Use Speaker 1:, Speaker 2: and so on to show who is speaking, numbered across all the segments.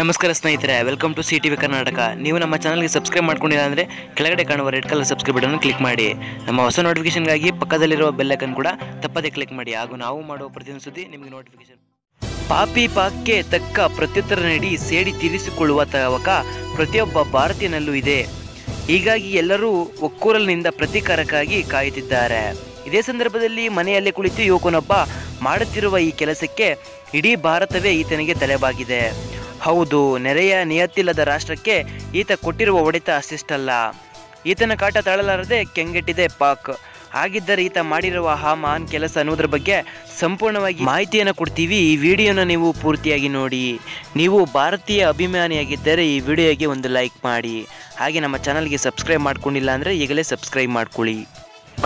Speaker 1: ನಮಸ್ಕಾರ ಸ್ನೇಹಿತರೆ welcome to C T V Karnataka ನೀವು ನಮ್ಮ ಚಾನಲ್ಗೆ ಸಬ್ಸ್ಕ್ರೈಬ್ ಮಾಡ್ಕೊಂಡಿಲ್ಲ ಅಂದರೆ ಕೆಳಗಡೆ ಕಾಣುವ red colour subscribe button click ಮಾಡಿ. ನಮ್ಮ ಹೊಸ ನೋಟಿಫಿಕೇಶನ್ಗಾಗಿ ಪಕ್ಕದಲ್ಲಿರುವ ಬೆಲ್ಲೈಕನ್ ಕೂಡ ತಪ್ಪದೇ ಕ್ಲಿಕ್ ಮಾಡಿ. ಹಾಗೂ ನಾವು ಮಾಡುವ ಪ್ರತಿಯೊಂದು ಸುದ್ದಿ ನಿಮಗೆ ನೋಟಿಫಿಕೇಶನ್ ಪಾಪಿ ಪಾಕ್ಗೆ ತಕ್ಕ ಪ್ರತ್ಯುತ್ತರ ನೀಡಿ ಸೇಡಿ ತೀರಿಸಿಕೊಳ್ಳುವ ತವಕ ಪ್ರತಿಯೊಬ್ಬ ಭಾರತೀಯನಲ್ಲೂ ಇದೆ. ಹೀಗಾಗಿ ಎಲ್ಲರೂ ಒಕ್ಕೂರಲಿನಿಂದ ಪ್ರತೀಕಾರಕ್ಕಾಗಿ ಕಾಯುತ್ತಿದ್ದಾರೆ. ಇದೇ ಸಂದರ್ಭದಲ್ಲಿ ಮನೆಯಲ್ಲೇ ಕುಳಿತು ಯುವಕನೊಬ್ಬ ಮಾಡುತ್ತಿರುವ ಈ ಕೆಲಸಕ್ಕೆ ಇಡೀ ಭಾರತವೇ ಈತನಿಗೆ ತಲೆಬಾಗಿದೆ. ಹೌದು, ನೆರೆಯ ನಿಯತ್ತಿಲ್ಲದ ರಾಷ್ಟ್ರಕ್ಕೆ ಈತ ಕೊಟ್ಟಿರುವ ಹೊಡೆತ ಅಷ್ಟಿಷ್ಟಲ್ಲ. ಈತನ ಕಾಟ ತಾಳಲಾರದೆ ಕೆಂಗೆಟ್ಟಿದೆ ಪಾಕ್. ಹಾಗಿದ್ದರೆ ಈತ ಮಾಡಿರುವ ಆ ಮಹಾನ್ ಕೆಲಸ ಅನ್ನೋದ್ರ ಬಗ್ಗೆ ಸಂಪೂರ್ಣವಾಗಿ ಮಾಹಿತಿಯನ್ನು ಕೊಡ್ತೀವಿ. ಈ ವಿಡಿಯೋನ ನೀವು ಪೂರ್ತಿಯಾಗಿ ನೋಡಿ. ನೀವು ಭಾರತೀಯ ಅಭಿಮಾನಿಯಾಗಿದ್ದರೆ ಈ ವಿಡಿಯೋಗೆ ಒಂದು ಲೈಕ್ ಮಾಡಿ. ಹಾಗೆ ನಮ್ಮ ಚಾನಲ್ಗೆ ಸಬ್ಸ್ಕ್ರೈಬ್ ಮಾಡ್ಕೊಂಡಿಲ್ಲ ಅಂದರೆ ಈಗಲೇ ಸಬ್ಸ್ಕ್ರೈಬ್ ಮಾಡ್ಕೊಳ್ಳಿ.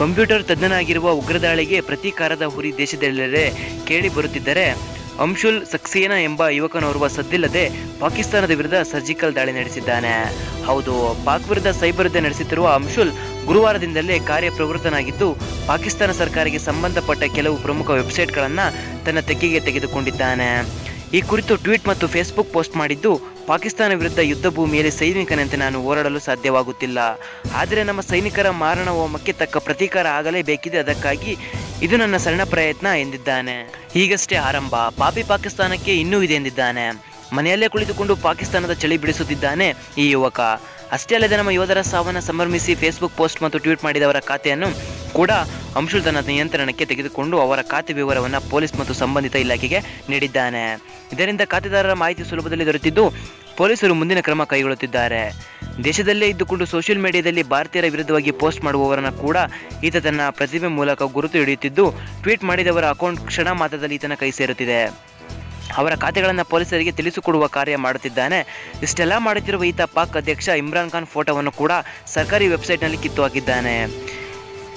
Speaker 1: ಕಂಪ್ಯೂಟರ್ ತಜ್ಞನಾಗಿರುವ ಉಗ್ರದಾಳಿಗೆ ಪ್ರತೀಕಾರದ ಹುರಿ ದೇಶದೆಲ್ಲೆಡೆ ಕೇಳಿ ಬರುತ್ತಿದ್ದರೆ ಅಂಶುಲ್ ಸಕ್ಸೇನಾ ಎಂಬ ಯುವಕನೋರ್ವ ಸದ್ದಿಲ್ಲದೆ ಪಾಕಿಸ್ತಾನದ ವಿರುದ್ಧ ಸರ್ಜಿಕಲ್ ದಾಳಿ ನಡೆಸಿದ್ದಾನೆ. ಹೌದು, ಪಾಕ್ ವಿರುದ್ಧ ಸೈಬರ್ ಯುದ್ಧ ನಡೆಸುತ್ತಿರುವ ಅಂಶುಲ್ ಗುರುವಾರದಿಂದಲೇ ಕಾರ್ಯಪ್ರವೃತ್ತನಾಗಿದ್ದು, ಪಾಕಿಸ್ತಾನ ಸರ್ಕಾರಕ್ಕೆ ಸಂಬಂಧಪಟ್ಟ ಕೆಲವು ಪ್ರಮುಖ ವೆಬ್ಸೈಟ್ಗಳನ್ನು ತನ್ನ ತೆಕ್ಕೆಗೆ ತೆಗೆದುಕೊಂಡಿದ್ದಾನೆ. ಈ ಕುರಿತು ಟ್ವೀಟ್ ಮತ್ತು ಫೇಸ್ಬುಕ್ ಪೋಸ್ಟ್ ಮಾಡಿದ್ದು, ಪಾಕಿಸ್ತಾನ ವಿರುದ್ಧ ಯುದ್ಧ ಭೂಮಿಯಲ್ಲಿ ಸೈನಿಕನಂತೆ ನಾನು ಹೋರಾಡಲು ಸಾಧ್ಯವಾಗುತ್ತಿಲ್ಲ. ಆದರೆ ನಮ್ಮ ಸೈನಿಕರ ಮಾರಣ ಹೋಮಕ್ಕೆ ತಕ್ಕ ಪ್ರತೀಕಾರ ಆಗಲೇಬೇಕಿದೆ. ಅದಕ್ಕಾಗಿ ಇದು ನನ್ನ ಸಣ್ಣ ಪ್ರಯತ್ನ ಎಂದಿದ್ದಾನೆ. ಈಗಷ್ಟೇ ಆರಂಭ. ಪಾಪಿ ಪಾಕಿಸ್ತಾನಕ್ಕೆ ಇನ್ನೂ ಇದೆ ಎಂದಿದ್ದಾನೆ. ಮನೆಯಲ್ಲೇ ಕುಳಿತುಕೊಂಡು ಪಾಕಿಸ್ತಾನದ ಚಳಿ ಬಿಡಿಸುತ್ತಿದ್ದಾನೆ ಈ ಯುವಕ. ಅಷ್ಟೇ ಅಲ್ಲದೆ ನಮ್ಮ ಯೋಧರ ಸಾವನ್ನು ಸಂಭ್ರಮಿಸಿ ಫೇಸ್ಬುಕ್ ಪೋಸ್ಟ್ ಮತ್ತು ಟ್ವೀಟ್ ಮಾಡಿದವರ ಖಾತೆಯನ್ನು ಕೂಡ ಅಂಶುಲ್ ನಿಯಂತ್ರಣಕ್ಕೆ ತೆಗೆದುಕೊಂಡು ಅವರ ಖಾತೆ ವಿವರವನ್ನು ಪೊಲೀಸ್ ಮತ್ತು ಸಂಬಂಧಿತ ಇಲಾಖೆಗೆ ನೀಡಿದ್ದಾನೆ. ಇದರಿಂದ ಖಾತೆದಾರರ ಮಾಹಿತಿ ಸುಲಭದಲ್ಲಿ ದೊರೆತಿದ್ದು ಪೊಲೀಸರು ಮುಂದಿನ ಕ್ರಮ ಕೈಗೊಳ್ಳುತ್ತಿದ್ದಾರೆ. ದೇಶದಲ್ಲೇ ಇದ್ದುಕೊಂಡು ಸೋಷಿಯಲ್ ಮೀಡಿಯಾದಲ್ಲಿ ಭಾರತೀಯರ ವಿರುದ್ಧವಾಗಿ ಪೋಸ್ಟ್ ಮಾಡುವವರನ್ನು ಕೂಡ ಈತ ತನ್ನ ಪ್ರತಿಭೆ ಮೂಲಕ ಗುರುತು ಹಿಡಿಯುತ್ತಿದ್ದು ಟ್ವೀಟ್ ಮಾಡಿದವರ ಅಕೌಂಟ್ ಕ್ಷಣ ಮಾತ್ರದಲ್ಲಿ ಈತನ ಕೈ ಸೇರುತ್ತಿದೆ. ಅವರ ಖಾತೆಗಳನ್ನು ಪೊಲೀಸರಿಗೆ ತಿಳಿಸಿಕೊಡುವ ಕಾರ್ಯ ಮಾಡುತ್ತಿದ್ದಾನೆ. ಇಷ್ಟೆಲ್ಲ ಮಾಡುತ್ತಿರುವ ಈತ ಪಾಕ್ ಅಧ್ಯಕ್ಷ ಇಮ್ರಾನ್ ಖಾನ್ ಫೋಟೋವನ್ನು ಕೂಡ ಸರ್ಕಾರಿ ವೆಬ್ಸೈಟ್ನಲ್ಲಿ ಕಿತ್ತು ಹಾಕಿದ್ದಾನೆ.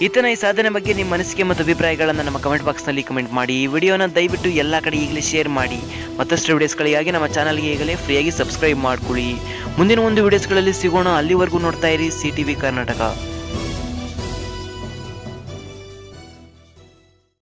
Speaker 1: ಈತನ ಈ ಸಾಧನೆ ಬಗ್ಗೆ ನಿಮ್ಮ ಅನಿಸಿಕೆ ಮತ್ತು ಅಭಿಪ್ರಾಯಗಳನ್ನು ನಮ್ಮ ಕಮೆಂಟ್ ಬಾಕ್ಸ್ನಲ್ಲಿ ಕಮೆಂಟ್ ಮಾಡಿ. ಈ ವಿಡಿಯೋನ ದಯವಿಟ್ಟು ಎಲ್ಲ ಕಡೆ ಈಗಲೇ ಶೇರ್ ಮಾಡಿ. ಮತ್ತಷ್ಟು ವಿಡಿಯೋಸ್ಗಳಿಗಾಗಿ ನಮ್ಮ ಚಾನಲ್ಗೆ ಈಗಲೇ ಫ್ರೀಯಾಗಿ ಸಬ್ಸ್ಕ್ರೈಬ್ ಮಾಡ್ಕೊಳ್ಳಿ. ಮುಂದಿನ ಒಂದು ವಿಡಿಯೋಸ್ಗಳಲ್ಲಿ ಸಿಗೋಣ. ಅಲ್ಲಿವರೆಗೂ ನೋಡ್ತಾ ಇರಿ ಸಿ ಟಿ ವಿ ಕರ್ನಾಟಕ.